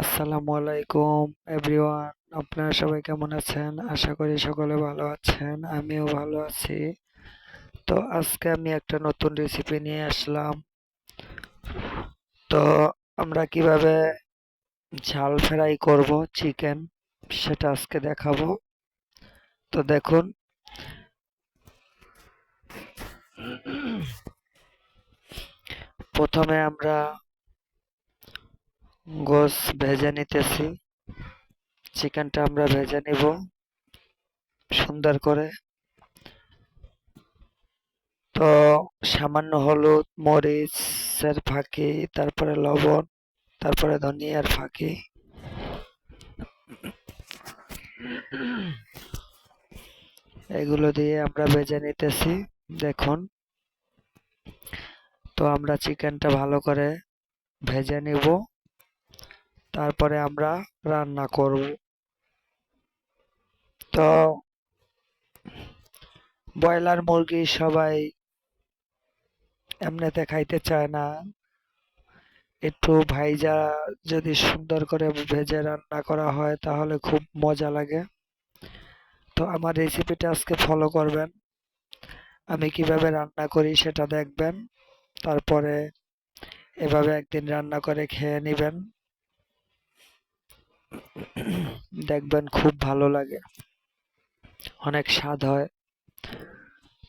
আসসালামু আলাইকুম এভরিওয়ান আপনারা সবাই কেমন আছেন? আশা করি সকলে ভালো আছেন, আমিও ভালো আছি। তো আজকে আমি একটা নতুন রেসিপি নিয়ে আসলাম। তো আমরা কীভাবে ঝাল ফ্রাই করব চিকেন সেটা আজকে দেখাবো। তো দেখুন। প্রথমে আমরা গোস ভেজে নিতেছি। চিকেনটা আমরা ভেজে নিব সুন্দর করে। তো সামান্য হলুদ, মরিচের ফাঁকি, তারপরে লবণ, তারপরে ধনিয়ার ফাঁকি। এগুলো দিয়ে আমরা ভেজে নিতেছি, দেখুন। তো আমরা চিকেনটা ভালো করে ভেজে নিব। তারপরে আমরা রান্না করব। তো, ব্রয়লার মুরগি সবাই এমনিতে খাইতে চায় না। একটু ভাইজা যদি সুন্দর করে ভেজে রান্না করা হয় তাহলে খুব মজা লাগে। তো আমার রেসিপিটা আজকে ফলো করবেন। আমি কীভাবে রান্না করি সেটা দেখবেন। তারপরে এভাবে একদিন রান্না করে খেয়ে নেবেন। দেখবেন খুব ভালো লাগে। অনেক স্বাদ হয়।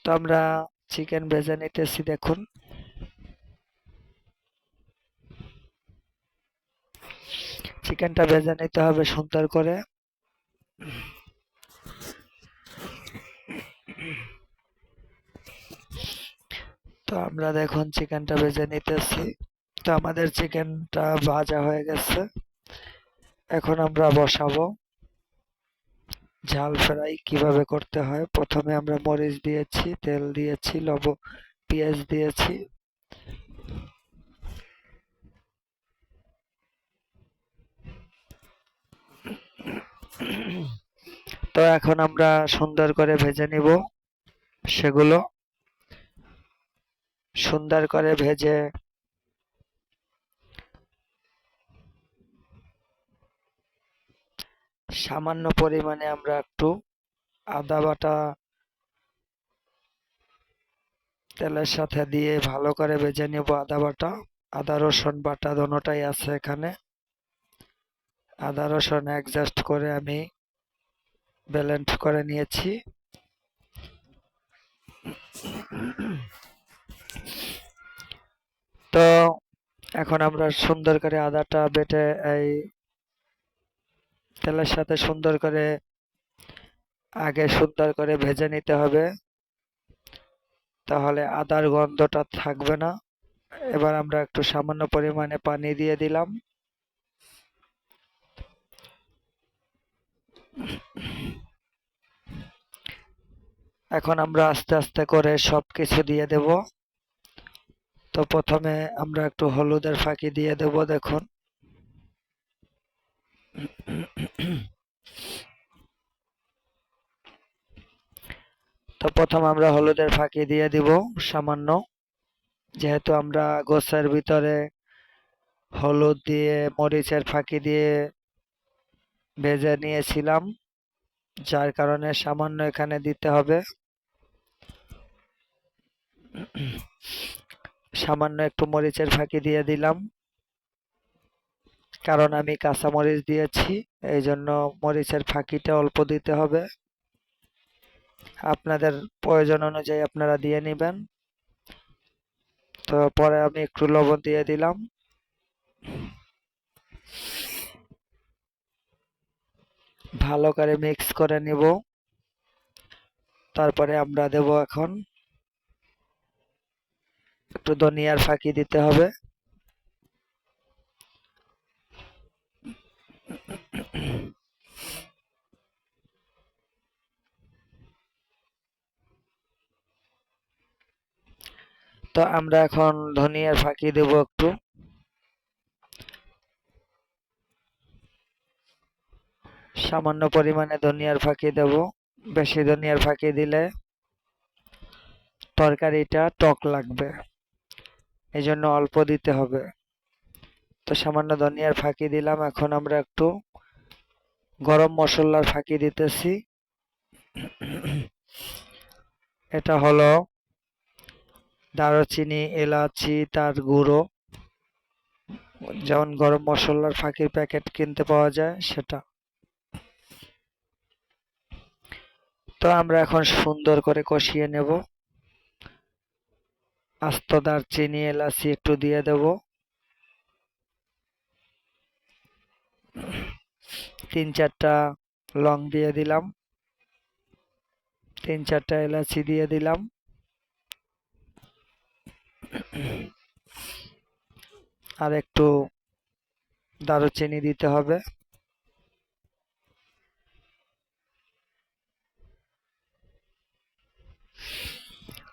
তো আমরা চিকেন ভেজে নিতেছি, দেখুন। চিকেনটা ভেজে নিতে হবে সুন্দর করে। তো আমরা দেখুন চিকেনটা ভেজে নিতেছি। তো আমাদের চিকেনটা ভাজা হয়ে গেছে। এখন আমরা বসাবো। ঝাল ফ্রাই কীভাবে করতে হয়? প্রথমে আমরা মরিচ দিয়েছি, তেল দিয়েছি, লব, পেঁয়াজ দিয়েছি। তো এখন আমরা সুন্দর করে ভেজে নিব সেগুলো। সুন্দর করে ভেজে সামান্য পরিমাণে আমরা একটু আদা বাটা তেলের সাথে দিয়ে ভালো করে ভেজে নেব আদা বাটা। আদা, রসুন বাটা দোনোটাই আছে এখানে। আদা, রসুন অ্যাডজাস্ট করে আমি ব্যালেন্স করে নিয়েছি। তো এখন আমরা সুন্দর করে আদাটা বেটে এই তেলের সাথে সুন্দর করে আগে সুন্দর করে ভেজে নিতে হবে। তাহলে আদার গন্ধটা থাকবে না। এবার আমরা একটু সামান্য পরিমাণে পানি দিয়ে দিলাম। এখন আমরা আস্তে আস্তে করে সব কিছু দিয়ে দেব। তো প্রথমে আমরা একটু হলুদের ফাঁকি দিয়ে দেব, দেখুন। তো প্রথম আমরা হলুদের ফাঁকি দিয়ে দিব, সামান্য। যেহেতু আমরা গোসের ভিতরে হলুদ দিয়ে, মরিচের ফাঁকি দিয়ে ভেজে নিয়েছিলাম, যার কারণে সামান্য এখানে দিতে হবে। সামান্য একটু মরিচের ফাঁকি দিয়ে দিলাম। কারণ আমি কাঁচা মরিচ দিয়েছি এই জন্য মরিচের ফাঁকিটা অল্প দিতে হবে। আপনাদের প্রয়োজন অনুযায়ী আপনারা দিয়ে নেবেন। তো পরে আমি একটু লবণ দিয়ে দিলাম। ভালো করে মিক্স করে নিব। তারপরে আমরা দেব এখন। একটু ধনিয়ার ফাঁকি দিতে হবে। তো আমরা এখন ধনিয়ার ফাঁকি দেব একটু। সামান্য পরিমাণে ধনিয়ার ফাঁকি দেব। বেশি ধনিয়ার ফাঁকি দিলে তরকারিটা টক লাগবে। এই জন্য অল্প দিতে হবে। তো সামান্য ধনিয়ার ফাঁকি দিলাম। এখন আমরা একটু গরম মশলার ফাঁকি দিতেছি। এটা হলো দারুচিনি, এলাচি, তার গুঁড়ো, যেমন গরম মশলার ফাঁকির প্যাকেট কিনতে পাওয়া যায় সেটা। তো আমরা এখন সুন্দর করে কষিয়ে নেব। আস্ত দারচিনি, এলাচি একটু দিয়ে দেব। তিন চারটা লং দিয়ে দিলাম। তিন চারটা এলাচি দিয়ে দিলাম। আর একটু দারুচিনি দিতে হবে।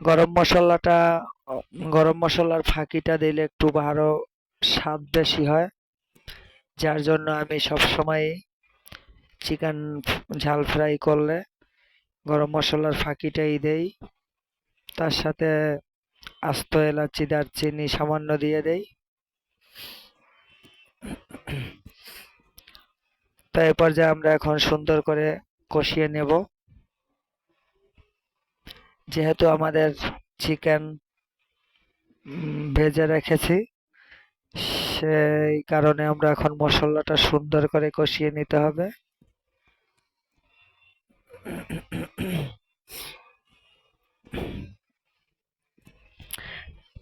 গরম মশলাটা, গরম মশলার ফাঁকিটা দিলে একটু আরও স্বাদ বেশি হয়। যার জন্য আমি সব সময় চিকেন ঝাল ফ্রাই করলে গরম মশলার ফাঁকিটাই দেই। তার সাথে আস্ত এলাচি, দারচিনি সামান্য দিয়ে দেই। তো এই পর্যায়ে আমরা এখন সুন্দর করে কষিয়ে নেব। যেহেতু আমাদের চিকেন ভেজে রেখেছি, সেই কারণে আমরা এখন মশলাটা সুন্দর করে কষিয়ে নিতে হবে।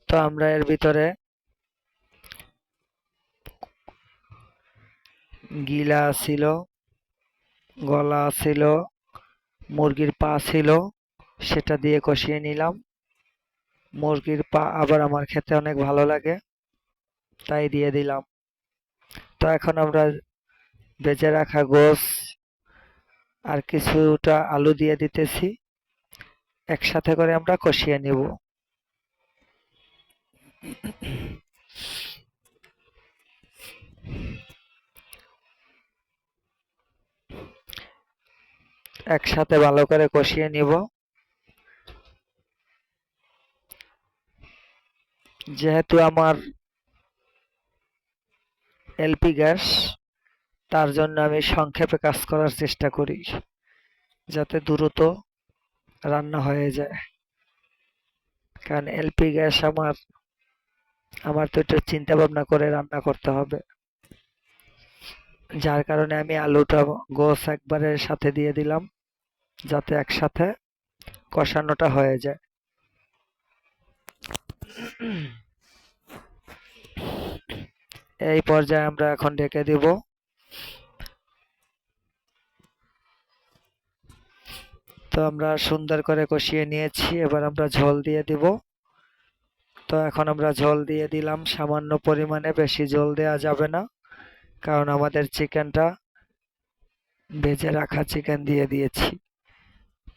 তো আমরা এর ভিতরে গিলা ছিল, গলা ছিল, মুরগির পা ছিল, সেটা দিয়ে কষিয়ে নিলাম। মুরগির পা আবার আমার খেতে অনেক ভালো লাগে, তাই দিয়ে দিলাম। তো এখন আমরা বেজে রাখা গোস আর কিছুটা আলু দিয়ে দিতেছি। একসাথে করে আমরা কষিয়ে নিব। একসাথে ভালো করে কষিয়ে নিব। যেহেতু আমার এলপি গ্যাস, তার জন্য আমি সংক্ষেপে কাজ করার চেষ্টা করি, যাতে দ্রুত রান্না হয়ে যায়। কারণ এলপি গ্যাস আমার আমার তো একটু চিন্তা ভাবনা করে রান্না করতে হবে। যার কারণে আমি আলুটা গোস একবারে সাথে দিয়ে দিলাম, যাতে একসাথে কষানোটা হয়ে যায়। এই পর্যায়ে আমরা এখন ঢেকে দিব। তো আমরা সুন্দর করে কষিয়ে নিয়েছি, এবার আমরা ঝোল দিয়ে দিব। তো এখন আমরা ঝোল দিয়ে দিলাম। সামান্য পরিমাণে বেশি ঝোল দেওয়া যাবে না, কারণ আমাদের চিকেনটা ভেজে রাখা চিকেন দিয়ে দিয়েছি।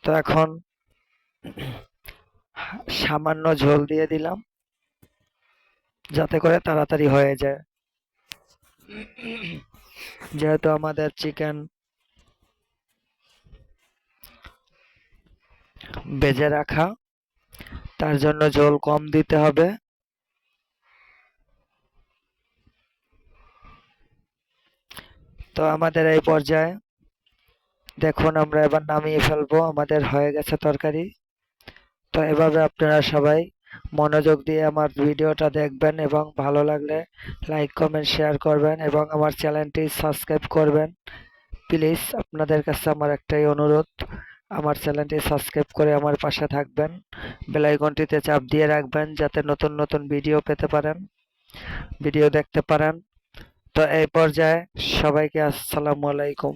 তো এখন সামান্য ঝোল দিয়ে দিলাম, যাতে করে তাড়াতাড়ি হয়ে যায়। যেহেতু আমাদের চিকেন বেজে রাখা তার জন্য জল কম দিতে হবে। তো আমাদের এই পর্যায়ে দেখুন, আমরা এবার নামিয়ে ফেলব। আমাদের হয়ে গেছে তরকারি। তো এভাবে আপনারা সবাই মনোযোগ দিয়ে আমার ভিডিওটা দেখবেন এবং ভালো লাগলে লাইক, কমেন্ট, শেয়ার করবেন এবং আমার চ্যানেলটি সাবস্ক্রাইব করবেন। প্লিজ, আপনাদের কাছে আমার একটাই অনুরোধ আমার চ্যানেলটি সাবস্ক্রাইব করে আমার পাশে থাকবেন। বেলাইকনটিতে চাপ দিয়ে রাখবেন যাতে নতুন নতুন ভিডিও পেতে পারেন, ভিডিও দেখতে পারেন। তো এই পর্যায়ে সবাইকে আসসালামু আলাইকুম।